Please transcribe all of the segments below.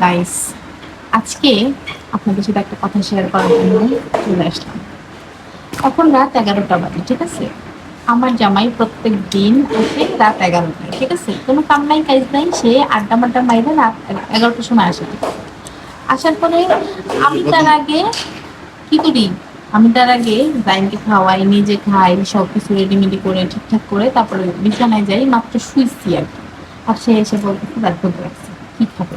Guys আজকে আপনাদের সাথে একটা কথা শেয়ার করার জন্য চলে আসলাম। এখন রাত এগারোটা বাজে ঠিক আছে? আমার জামাই প্রত্যেক দিন আসে রাত এগারোটায় ঠিক আছে? কোনো কাম নাই কাজ নাই সে আড্ডা মাড্ডা মাইরে রাত এগা- এগারোটার সময় আসে। আসার পরে আমি তার আগে কি করি? আমি তার আগে জাইনকে খাওয়াই নিজে খাই সব কিছু রেডিমেডি করে ঠিকঠাক করে তারপরে বিছানায় যাই মাত্র শুইছি আর কি। আর সে এসে বলতেছে করতে রাখছে কি খাবে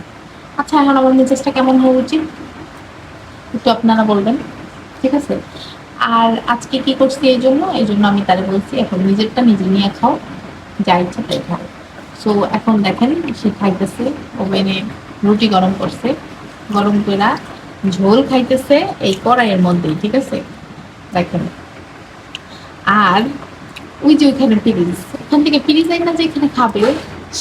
আচ্ছা এখন আমার মেজাজটা কেমন হওয়া উচিত? একটু আপনারা বলবেন, ঠিক আছে? আর আজকে কি করছি এই জন্য? এই জন্য আমি তারে বলছি, এখন নিজেরটা নিজে নিয়ে খাও, যা ইচ্ছা তাই খাও। সো এখন দেখেন, সে খাইতেছে, ওভেনে রুটি গরম করছে, গরম করে ঝোল খাইতেছে এই কড়াইয়ের মধ্যেই, ঠিক আছে? দেখেন। আর ওই যে ওইখানে ফ্রিজ, ওখান থেকে ফ্রিজ না যে এখানে খাবে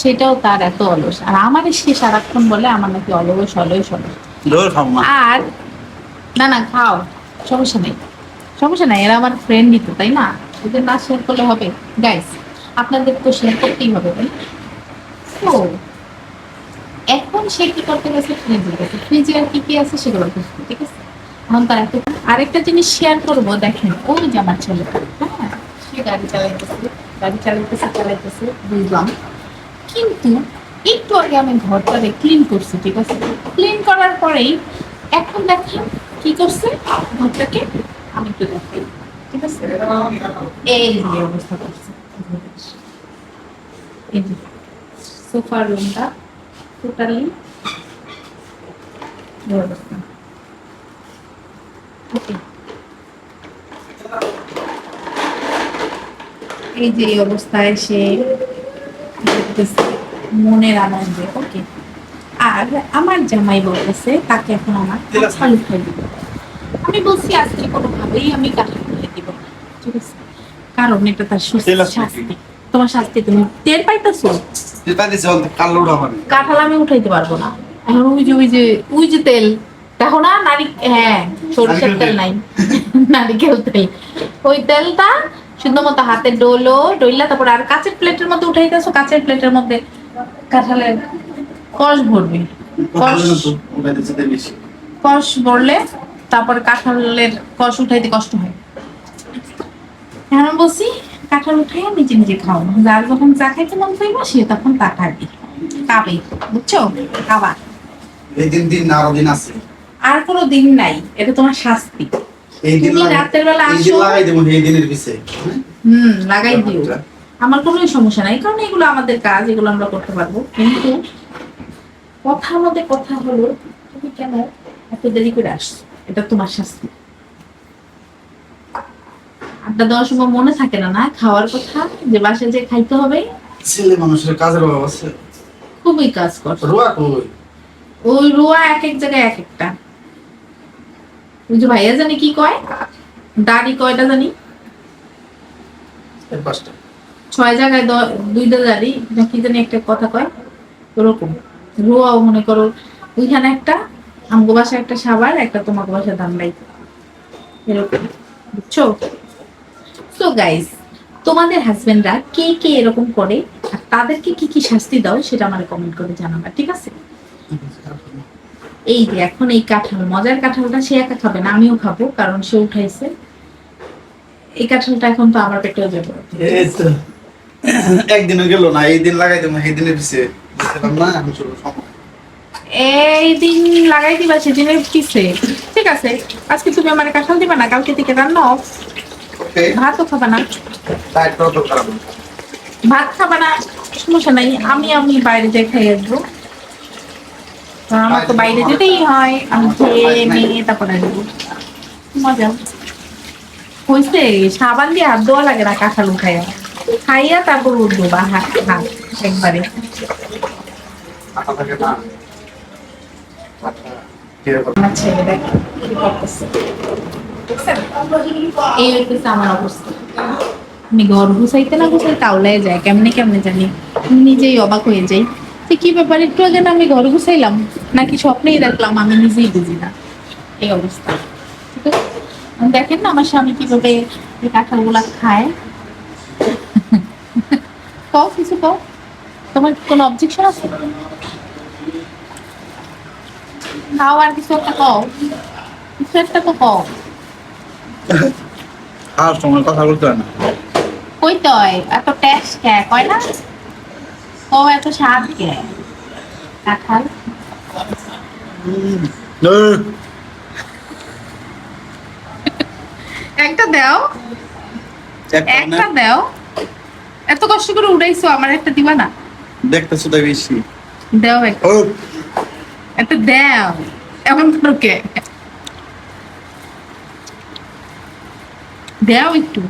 সেটাও তার এত অলস। আর আমার সে সারাক্ষণ বলে আমার নাকি অলস অলস অলস। আর না না খাও সমস্যা নেই। সমস্যা নাই এরা আমার ফ্রেন্ডই তো তাই না? ওদের না শেয়ার করলে হবে। গাইস আপনাদের তো শেয়ার করতেই হবে তাই তো এখন সে কি করতে গেছে? ফ্রিজে গেছে। ফ্রিজে আর কি কি আছে সেগুলো বুঝতে ঠিক আছে? এখন তার এত আরেকটা জিনিস শেয়ার করব দেখেন ওই যে আমার ছেলেটা হ্যাঁ? সে গাড়ি চালাইতেছে গাড়ি চালাইতেছে চালাইতেছে বুঝলাম। কিন্তু একটু আগে আমি ঘরটারে ক্লিন করছি, ঠিক আছে? ক্লিন করার পরেই এখন দেখেন কি করছে? ঘরটাকে আমি একটু দেখাই, ঠিক আছে? এই যে অবস্থা করছে, এই রুমটা টোটালি এই যে অবস্থায় সে মনের আনন্দে ওকে। আর আমার জামাই বলতেছে তাকে এখন আমার কাঁঠাল উঠাই দিব। আমি বলছি আজকে কোনোভাবেই আমি কাঁঠাল উঠাই দিব ঠিক আছে? কারণ এটা তার? শাস্তি। তোমার শাস্তি তুমি টের পাইতেছো? কাঁঠাল আমি উঠাইতে পারব না। এখন ওই যে ওই যে ওই যে তেল দেখো না নারী হ্যাঁ সরষের তেল। নাই। নারিকেল তেল। ওই তেলটা শুধু মতো হাতে ডোলো ডইলা তারপর আর কাঁচের প্লেটের মধ্যে উঠাইতেছো? কাঁচের প্লেটের মধ্যে। কাঁঠালের কষ ভরবি। কষ ভরলে তারপর কাঁঠালের কষ উঠাইতে কষ্ট হয়। এখন বলছি কাঁঠাল উঠাই নিজে নিজে খাও। যার যখন চা খাইতে মন চাইবা সে তখন তা খাবি। খাবে বুঝছ? খাবা। আরও দিন আছে। আর কোনো দিন নাই। এটা তোমার শাস্তি। এই দিন রাতের বেলা আসো। লাগাই দেবো এই দিনের বিষয়ে হুম লাগাই দিও। আমার কোনো সমস্যা নাই কারণ এগুলো আমাদের কাজ এগুলো আমরা করতে পারব। কিন্তু কথার মধ্যে কথা হলো তুমি কেন এত দেরি করে আসছো? এটা তোমার শাস্তি। আড্ডা দেওয়ার সময় মনে থাকে না না? খাওয়ার কথা যে বাসায় যে খাইতে হবে। ছেলে মানুষের কাজের অভাব আছে। খুবই কাজ করছে রোয়া কই? ওই রোয়া এক এক জায়গায় এক একটা। ওই যে ভাইয়া জানি কি কয়? দাড়ি কয়টা জানি? পাঁচটা। ছয় জায়গায় দুইটা দাড়ি না কি জানি একটা কথা কয়? ওরকম। রোয়াও মনে করো, ওইখানে একটা, আমগো বাসায় একটা সাবার, একটা তোমাকে বাসায় ধান্দাই এরকম। বুঝছ? তো গাইস তোমাদের হাজবেন্ডরা কে কে এরকম করে, আর তাদেরকে কি কি শাস্তি দাও, সেটা আমার কমেন্ট করে জানাবা, ঠিক আছে? এই যে এখন এই কাঁঠাল, মজার কাঁঠালটা সে একা খাবে না, আমিও খাব, কারণ সে উঠাইছে। এই কাঁঠালটা এখন তো আমার পেটেও যাবে। একদিনও গেল না এই দিন লাগাই দেবো এই দিনের বুঝলাম না এখন শুরু সময়। এই দিন লাগাই দিবা সেদিনের পিছে। ঠিক আছে আজকে তুমি আমার কাঁঠাল দিবা না কালকে থেকে রান্না। ওকে। ভাতও খাবা না। ভাত খাবা না সমস্যা নাই আমি আমি বাইরে যাই খাই আসব। আমার তো বাইরে যেতেই হয় আমি খেয়ে নিয়ে তারপরে আসব মজা। হয়েছে সাবান দিয়ে হাত দেওয়া লাগে না কাঁঠাল উঠাইয়া। খাইয়া তারপর উঠবো বা হাত একবারে। কি আমি ঘর যায়, কেমনে কেমনে জানি। নিজেই অবাক হয়ে যাই যে কি ব্যাপার, একটু আগে না আমি ঘর গুছাইলাম, নাকি স্বপ্নেই দেখলাম আমি নিজেই বুঝি না। এই অবস্থা। দেখেন না আমার স্বামী কীভাবে কাঁঠালগুলা খায়। কও কিছু কও তোমার কোনো অবজেকশন আছে? খাও আর কিছু একটা কও কিছু একটা তো কও খাওয়ার সময় কথা বলতে হয় না। কই তয় এত ট্যাক্স কে কয় না? ও এত স্বাদ কে কাঁঠাল একটা দাও। একটা দাও। এত কষ্ট করে উড়াইছো আমার একটা দিবা না? দেখতেছো তো বেশি। দাও একটা দাও। এমন করো কে? দাও একটু।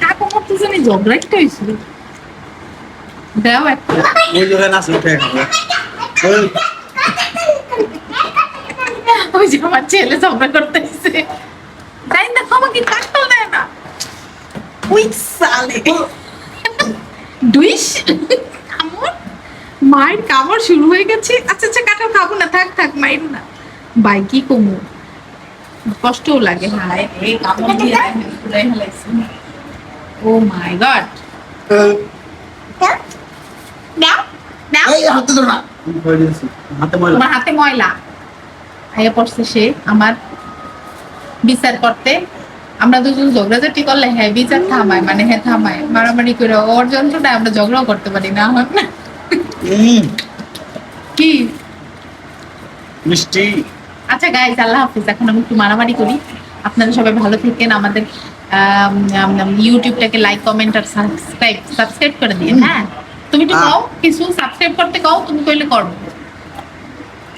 কাকু ঝগড়া হয়েছিল দাও একটা ওই উঠে ওই যে আমার ছেলে ঝগড়া করতেছে। তাই দেখো আমাকে কাটতেও দেয় না। ওই সালে। ডুইস কামড়? মায়ের কামড় শুরু হয়ে গেছে। আচ্ছা আচ্ছা কাঁঠাল খাব না থাক থাক মায়ের না। কমু? কষ্টও লাগে হায়। এই কামড় দিয়ে ফুলাই ফেলাইছে। Oh my God. এই, হাতে ধরো না। দিয়েছি। হাতে ময়লা। তোমার হাতে ময়লা। আইয়া পড়ছে সে আমার বিচার করতে। আমরা দুজন ঝগড়াঝাটি করলে হ্যাঁ বিচার থামায় মানে হ্যাঁ থামায়। মারামারি করে ওর যন্ত্রটা আমরা ঝগড়াও করতে পারি না আমার না। কি? মিষ্টি। আচ্ছা গাইজ আল্লাহ হাফিজ এখন আমি একটু মারামারি করি। আপনারা সবাই ভালো থাকেন আমাদের আম, আম, ইউটিউবটাকে লাইক কমেন্ট আর সাবস্ক্রাইব সাবস্ক্রাইব করে দিন হ্যাঁ? তুমি একটু। কও কিছু সাবস্ক্রাইব করতে কও তুমি কইলে করব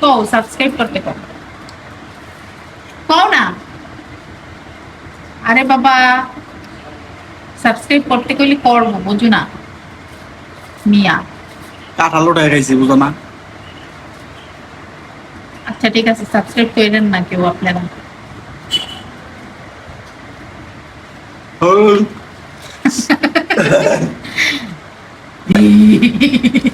কও সাবস্ক্রাইব করতে কও। কও না। আরে বাবা সাবস্ক্রাইব করতে কইলে করব বুঝো না। মিয়া। কাঁঠাল ওটাই খাইছি বুঝো না। আচ্ছা ঠিক আছে সাবস্ক্রাইব করেন না কেউ আপনারা। ওই,